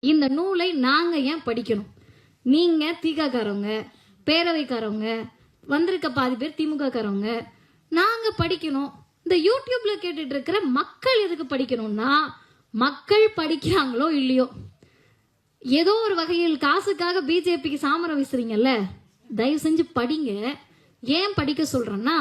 இந்த நூலை நாங்கள் ஏன் படிக்கணும்? நீங்கள் தீகாக்காரவங்க பேரவைக்காரவங்க வந்திருக்க பாதி பேர் திமுகக்காரவங்க நாங்கள் படிக்கணும். இந்த யூடியூப்ல கேட்டுட்டு இருக்கிற மக்கள் எதுக்கு படிக்கணும்னா மக்கள் படிக்கிறாங்களோ இல்லையோ? ஏதோ ஒரு வகையில் காசுக்காக பிஜேபிக்கு சாமரம் வீசுறீங்கல்ல? தயவு செஞ்சு படிங்க. ஏன் படிக்க சொல்றேன்னா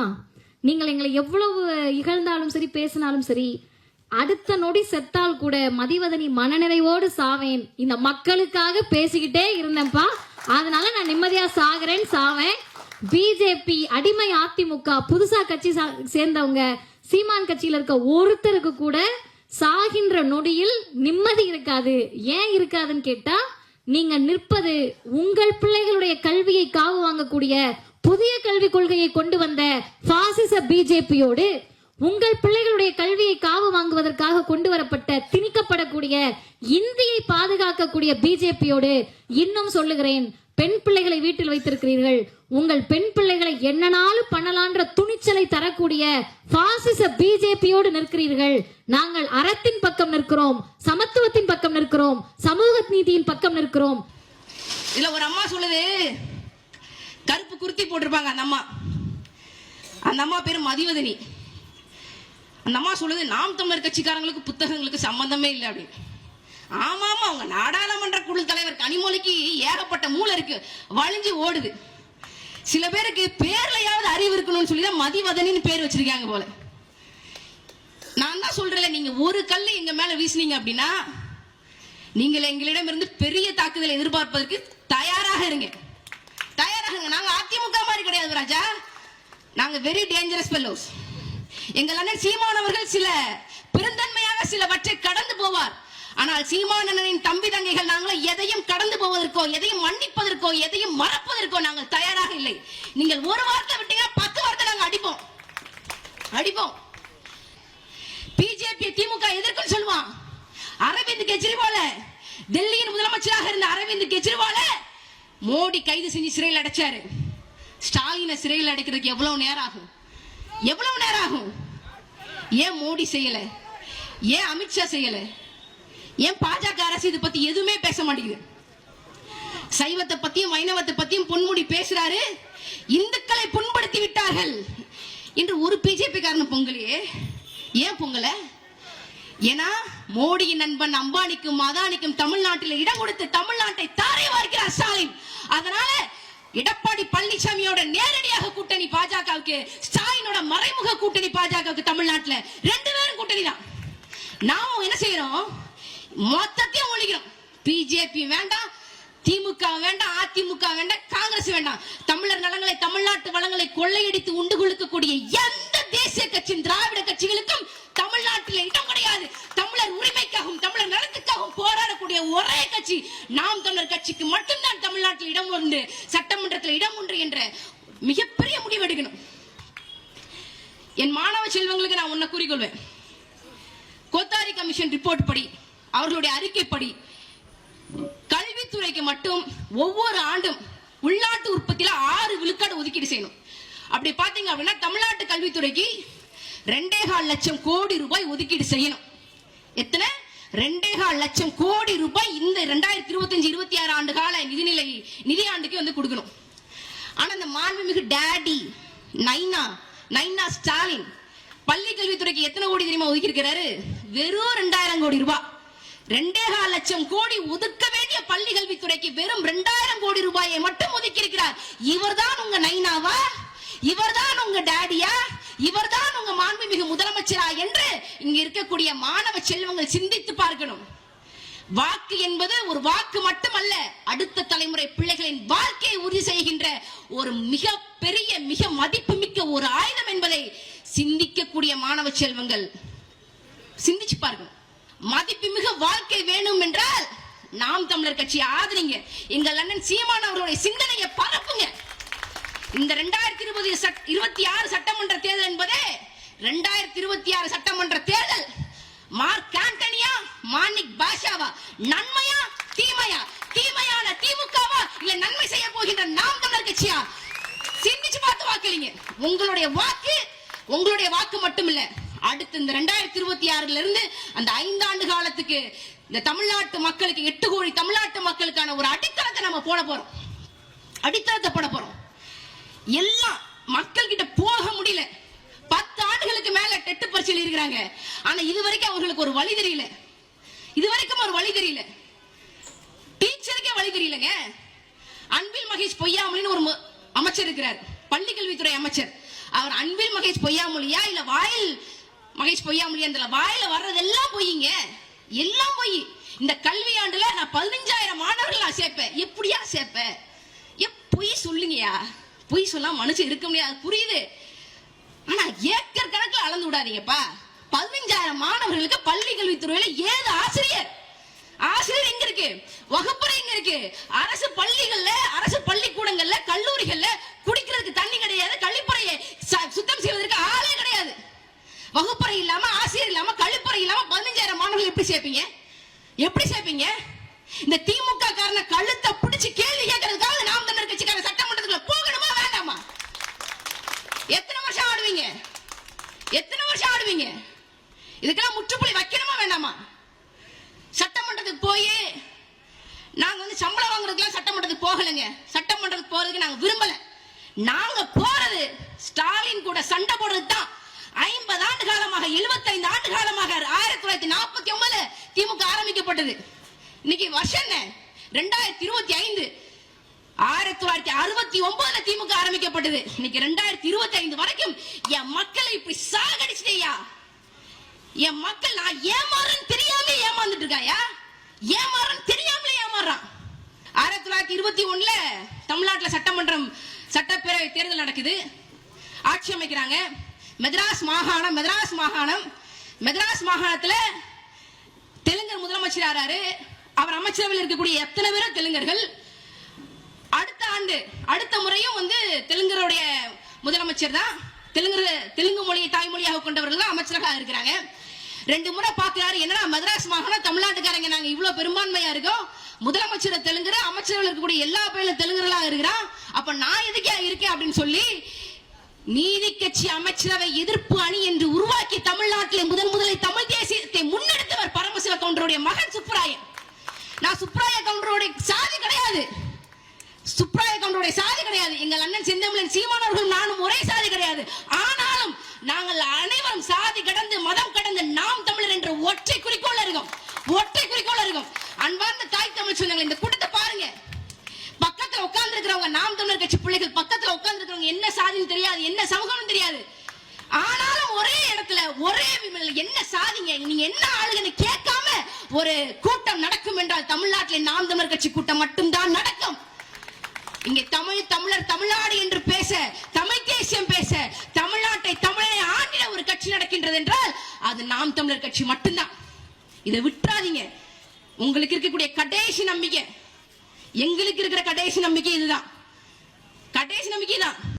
நீங்கள் எங்களை எவ்வளவு இகழ்ந்தாலும் சரி பேசினாலும் சரி அடுத்த நொடி செத்தால் கூட மதிவதனி மனநிறைவோடு சாவேன். இந்த மக்களுக்காக பேசிக்கிட்டே இருந்தேன்ப்பா. அதனால நான் நிம்மதியா சாகிறேன்னு சாவேன். பிஜேபி அடிமை அதிமுக புதுசா கட்சி சா- சேர்ந்தவங்க சீமான் கட்சியில இருக்க ஒருத்தருக்கு கூட சாகின்ற நொடியில் நிம்மதி இருக்காது. ஏன் இருக்காதுன்னு கேட்டா நீங்க நிற்பது உங்கள் பிள்ளைகளுடைய கல்வியை காவு வாங்கக்கூடிய புதிய கல்விக் கொள்கையை கொண்டு வந்த பாசிச பிஜேபியோடு உங்கள் பிள்ளைகளுடைய கல்வியை காவு வாங்குவதற்காக கொண்டு வரப்பட்ட திணிக்கப்படக்கூடிய இந்தியை பாதுகாக்கக்கூடிய பிஜேபியோடு இன்னும் சொல்லுகிறேன் பெண் பிள்ளைகளை வீட்டில் வைத்திருக்கிறீர்கள். உங்கள் பெண் பிள்ளைகளை என்னனாலும் பண்ணலான்ற துணிச்சலை தரக்கூடிய பாசிச பிஜேபியோடு நிற்கிறீர்கள். நாங்கள் அறத்தின் பக்கம் நிற்கிறோம் சமத்துவத்தின் பக்கம் நிற்கிறோம் சமூக நீதியின் பக்கம் நிற்கிறோம். இல்ல ஒரு அம்மா சொல்லுது கருப்பு குர்த்தி போட்டிருப்பாங்க அந்த அம்மா. அந்த அம்மா பேரு மதிவதனி. அந்த அம்மா சொல்லுது நாம் தமிழர் கட்சிக்காரங்களுக்கு புத்தகங்களுக்கு சம்பந்தமே இல்லை அப்படின்னு. ஆமா ஆமா அவங்க நாடாளுமன்ற குழு தலைவர் கனிமொழிக்கு ஏகப்பட்ட மூளை இருக்கு. வழிஞ்சு ஓடுது. சில பேருக்கு பேர்லையாவது அறிவு இருக்கணும்னு சொல்லி தான் மதிவதனின்னு பேர் வச்சிருக்காங்க போல. நான் தான் சொல்றேன் நீங்க ஒரு கல் எங்க மேல வீசுனீங்க அப்படின்னா நீங்கள் எங்களிடமிருந்து பெரிய தாக்குதலை எதிர்பார்ப்பதற்கு தயாராக இருங்க. தயாராகுங்க நாங்க அதிமுக மாதிரி கிடையாது ராஜா. நாங்க வெரி டேஞ்சரஸ் பெல்லோஸ் எங்கள் அண்ணன் சீமானவர்கள் சில பெருந்தன்மையாக சிலவற்றை கடந்து போவார். ஆனால் சீமானனின் தம்பி தங்கைகள் நாங்களும் எதையும் கடந்து போவதற்கோ எதையும் மன்னிப்பதற்கோ எதையும் மறப்பதற்கோ நாங்கள் தயாராக இல்லை. நீங்கள் ஒரு வார்த்தை விட்டீங்கன்னா பத்து வார்த்தை நாங்கள் அடிப்போம். அடிப்போம். பிஜேபி திமுக எதிர்க்குன்னு சொல்லுவான்? அரவிந்த் கெஜ்ரிவால. டெல்லியின் முதலமைச்சராக இருந்த அரவிந்த் கெஜ்ரிவால மோடி கைது செஞ்சு சிறையில் அடைச்சாரு. ஸ்டாலினை சிறையில் அடைக்கிறதுக்கு எவ்வளவு நேரம் ஆகும்? எவ்வளவு நேரம் ஆகும்? ஏன் மோடி செய்யல? ஏன் அமித்ஷா செய்யல? ஏன் பாஜக அரசு இதை பத்தி எதுவுமே பேச மாட்டேங்குது? சைவத்தை பத்தியும் வைணவத்தை பத்தியும் பொன்முடி பேசுறாரு. இந்துக்களை புண்படுத்தி விட்டார்கள். என்று ஒரு பிஜேபி காரன் பொங்கலையே. ஏன் பொங்கல? ஏன்னா மோடியின் நண்பன் அம்பானிக்கும் அதானிக்கும் தமிழ்நாட்டில் இடம் கொடுத்து தமிழ்நாட்டை தாரை வார்க்கிறார் ஸ்டாலின். அதனால எடப்பாடி பழனிசாமியோட நேரடியாக கூட்டணி பாஜகவுக்கு ஸ்டாலினோட மறைமுக கூட்டணி பாஜகவுக்கு தமிழ்நாட்டுல ரெண்டு பேரும் கூட்டணி தான். நாமும் என்ன செய்யறோம்? மொத்தத்தையும் ஒழிக்கிறோம். பிஜேபி வேண்டாம் திமுக வேண்டாம் அதிமுக வேண்டாம் காங்கிரஸ் வேண்டாம். தமிழர் நலங்களை தமிழ்நாட்டு வளங்களை கொள்ளையடித்து உண்டு கொழுக்கக்கூடிய எந்த தேசிய கட்சியும் திராவிட கட்சிகளுக்கும் தமிழ்நாட்டில் இடம் கிடையாது. தமிழர் உரிமைக்காகவும் தமிழர் நலத்துக்காகவும் போராடக்கூடிய ஒரே கட்சி நாம் தமிழர் கட்சிக்கு மட்டும்தான் தமிழ்நாட்டில் இடம் உண்டு சட்டமன்றத்தில் இடம் உண்டு என்ற மிகப்பெரிய முடிவு எடுக்கணும் என் மாணவ செல்வங்களுக்கு நான் உன்னை கூறிக்கொள்வேன். கோத்தாரி கமிஷன் ரிப்போர்ட் படி அவர்களுடைய அறிக்கைப்படி கல்வித்துறைக்கு மட்டும் ஒவ்வொரு ஆண்டும் உள்நாட்டு உற்பத்தியில ஆறு விழுக்காடு ஒதுக்கீடு செய்யணும். அப்படி பாத்தீங்க அப்படின்னா தமிழ்நாட்டு கல்வித்துறைக்கு ரெண்டே கால் லட்சம் கோடி ரூபாய் ஒதுக்கீடு செய்யணும். எத்தனை? ரெண்டே கால் லட்சம் கோடி ரூபாய் இந்த ரெண்டாயிரத்தி இருபத்தஞ்சு இருபத்தி ஆறு ஆண்டு கால நிதிநிலை நிதி ஆண்டுக்கு வந்து கொடுக்கணும். ஆனா இந்த மாண்புமிகு டேடி நைனா நைனா ஸ்டாலின் பள்ளி கல்வித்துறைக்கு எத்தனை கோடி தெரியுமா ஒதுக்கி இருக்கிறாரு வெறும் ரெண்டாயிரம் கோடி ரூபாய். ரெண்டே கால் லட்சம் கோடி ஒதுக்க வேண்டிய பள்ளி கல்வித்துறைக்கு வெறும் ரெண்டாயிரம் கோடி ரூபாயை மட்டும் ஒதுக்கி இருக்கிறார் இவர்தான் உங்க நைனாவா? இவர்தான் உங்க டேடியா? இவர்தான் உங்க மாண்புமிகு முதலமைச்சரா என்று இங்க இருக்கக்கூடிய மாணவ செல்வங்கள் சிந்தித்து பார்க்கணும். வாக்கு என்பது ஒரு வாக்கு மட்டுமல்ல அடுத்த தலைமுறை பிள்ளைகளின் வாழ்க்கையை உறுதி செய்கின்ற ஒரு மிக பெரிய மிக மதிப்புமிக்க ஒரு ஆயுதம் என்பதை சிந்திக்கக்கூடிய மாணவ செல்வங்கள் சிந்திச்சு பாருங்க மதிப்புமிகு வாழ்க்கை வேணும் என்றால் நாம் தமிழர் கட்சியை ஆதரிங்க. எங்கள் அண்ணன் சீமான் அவர்களுடைய சிந்தனையை பரப்புங்க. இந்த ரெண்டாயிரத்தி இருபது இருபத்தி ஆறு சட்டமன்ற தேர்தல் என்பதே ரெண்டாயிரத்தி இருபத்தி ஆறு சட்டமன்ற தேர்தல். மார்க் மாணிக் பாஷாவா? நன்மையா? தீமையா? தீமையான திமுகவா? இல்ல நன்மை செய்ய போகின்ற நாம் தமிழர் கட்சியா? சிந்திச்சு பார்த்து வாக்களிங்க. உங்களுடைய வாக்கு உங்களுடைய வாக்கு மட்டும் இல்ல அடுத்து இந்த ரெண்டாயிரத்தி இருபத்தி ஆறுல இருந்து அந்த ஐந்தாண்டு காலத்துக்கு இந்த தமிழ்நாட்டு மக்களுக்கு எட்டு கோடி தமிழ்நாட்டு மக்களுக்கான ஒரு அடித்தளத்தை நம்ம போட போறோம். அடித்தளத்தை போட போறோம். எல்லாம் மக்கள் கிட்ட போக முடியல. பத்து ஆண்டுகளுக்கு மேல டெட்டு பரிசையில் இருக்கிறாங்க. ஆனா இது வரைக்கும் அவர்களுக்கு ஒரு வழி தெரியல இது வரைக்கும் ஒரு வழி தெரியல டீச்சருக்கே வழி தெரியலங்க அன்பில் மகேஷ் பொய்யாமொழின்னு ஒரு அமைச்சர் இருக்கிறார். பள்ளி கல்வித்துறை அமைச்சர். அவர் அன்பில் மகேஷ் பொய்யாமொழியா இல்ல வாயில் மகேஷ் பொய்யாமொழியா தெரியல வாயில வர்றதெல்லாம் பொய்யுங்க எல்லாம் பொய். இந்த கல்வி ஆண்டுல நான் பதினஞ்சாயிரம் மாணவர்கள் நான் சேர்ப்பேன். எப்படியா சேர்ப்பேன்? எப் பொய் சொல்லுங்கயா பொய் சொல்லாம மனுஷன் இருக்க முடியாது. புரியுது. ஆனா ஏக்கர் கணக்குல அளந்து விடாதீங்கப்பா. பதினஞ்சாயிரம் மாணவர்களுக்கு பள்ளி கல்வித்துறையில ஏது ஆசிரியர்? ஆசிரியர் எங்க இருக்கு? வகுப்பறை எங்க இருக்கு? அரசு பள்ளிகள்ல அரசு பள்ளிக்கூடங்கள்ல கல்லூரிகள்ல குடிக்கிறதுக்கு தண்ணி கிடையாது கழிப்பறையை ச- சுத்தம் செய்வதற்கு ஆளே கிடையாது. வகுப்பறை இல்லாம ஆசிரியர் இல்லாம கழிப்பறை இல்லாம பதினஞ்சாயிரம் மாணவர்கள் எப்படி சேர்ப்பீங்க? எப்படி சேர்ப்பீங்க? இந்த திமுக காரன கழுத்தை பிடிச்சு கேள்வி கேட்கறதுக்காக நாம் தமிழர் கட்சிக்கார சட்டமன்றத்துக்குள்ள போகணுமா வேண்டாமா? எத்தனை வருஷம் ஆடுவீங்க? எத்தனை வருஷம் ஆடுவீங்க? இதுக்கெல்லாம் முற்றுப்புள்ளி வைக்கணுமா வேண்டாமா? சட்டமன்றத்துக்கு போய் நாங்க வந்து சம்பளம் வாங்குறதுக்குலாம் சட்டமன்றத்துக்கு போகலைங்க. சட்டமன்றத்துக்கு போறதுக்கு நாங்க விரும்பல. நாங்க போறது ஸ்டாலின் கூட சண்டை போடுறது தான். ஐம்பது ஆண்டு காலமாக 75 ஆண்டு காலமாக ஆயிரத்தி தொள்ளாயிரத்தி நாற்பத்தி ஒன்பதுல திமுக ஆரம்பிக்கப்பட்டது. இன்னைக்கு வருஷம் என்ன? ரெண்டாயிரத்தி இருபத்தி ஐந்து ஆயிரத்தி தொள்ளாயிரத்தி அறுபத்தி ஒன்பதுல திமுக ஆரம்பிக்கப்பட்டது. இன்னைக்கு ரெண்டாயிரத்தி இருபத்தி ஐந்து வரைக்கும் என் மக்களை இப்படி சாகடிச்சிட்டேயா என் மக்கள் நான் ஏமாறன் தெரியாம ஏமாந்துட்டு இருக்காயா? ஏமாறன் தெரியாமலே ஏமாறான். ஆயிரத்தி தொள்ளாயிரத்தி இருபத்தி ஒண்ணுல தமிழ்நாட்டுல சட்டமன்றம் சட்டப்பேரவை தேர்தல் நடக்குது. ஆட்சி அமைக்கிறாங்க. மெத்ராஸ் மாகாணம் மெத்ராஸ் மாகாணம். மெத்ராஸ் மாகாணத்துல தெலுங்கர் முதலமைச்சர் ஆறாரு அவர் அமைச்சரவையில் இருக்கக்கூடிய எத்தனை பேரும் தெலுங்கர்கள்? அடுத்த ஆண்டு அடுத்த முறையும் வந்து தெலுங்கருடைய முதலமைச்சர் தான். தெலுங்கு தெலுங்கு மொழியை தாய்மொழியாக கொண்டவர்கள் தான் அமைச்சராக இருக்கிறாங்க. ரெண்டு முறை பாக்குறாரு என்னடா மதராஸ் மாகாணம் தமிழ்நாட்டுக்காரங்க நாங்க இவ்வளவு பெரும்பான்மையா இருக்கோம்? முதலமைச்சர் தெலுங்குற அமைச்சர்கள் இருக்கக்கூடிய எல்லா பேரும் தெலுங்குகளா இருக்கிறான். அப்ப நான் எதுக்கே இருக்கேன் அப்படின்னு சொல்லி நீதி கட்சி அமைச்சரவை எதிர்ப்பு அணி என்று உருவாக்கி தமிழ்நாட்டிலே முதன் முதலில் தமிழ் தேசியத்தை முன்னெடுத்தவர் பரமசிவ கவுண்டருடைய மகன் சுப்ராயன் நான் சுப்ராய கவுண்டருடைய சாதி கிடையாது. சுப்ராய கவுண்டருடைய சாதி கிடையாது. எங்கள் அண்ணன் செந்தமிழன் சீமானவர்கள் நானும் ஒரே சாதி கிடையாது. ஆனாலும் நாங்கள் அனைவரும் சாதி கடந்து மதம் கடந்து ஒற்றை குறிக்கோள் இருக்கும் ஒற்றை குறிக்கோள் இருக்கும் அன்பார்ந்த தாய் தமிழ் சொந்தங்கள் இந்த கூட்டத்தை பாருங்க. பக்கத்துல உட்கார்ந்து இருக்கிறவங்க நாம் தமிழர் கட்சி பிள்ளைகள் பக்கத்துல உட்கார்ந்து இருக்கிறவங்க என்ன சாதின்னு தெரியாது என்ன சமூகம்னு தெரியாது. ஆனாலும் ஒரே இடத்துல ஒரே விமல் என்ன சாதிங்க? நீங்க என்ன ஆளுங்கன்னு கேட்காம ஒரு கூட்டம் நடக்கும் என்றால் தமிழ்நாட்டில் நாம் தமிழர் கட்சி கூட்டம் மட்டும்தான் நடக்கும். இங்கே தமிழ் தமிழர் தமிழ்நாடு என்று பேச தமிழ் தேசியம் பேச தமிழ்நாட்டை தமிழனை ஆண்டிட ஒரு கட்சி நடக்கின்றது என்றால் அது நாம் தமிழர் கட்சி மட்டும்தான். இதை விட்டுறாதீங்க. உங்களுக்கு இருக்கக்கூடிய கடைசி நம்பிக்கை. எங்களுக்கு இருக்கிற கடைசி நம்பிக்கை இதுதான். கடைசி நம்பிக்கை தான்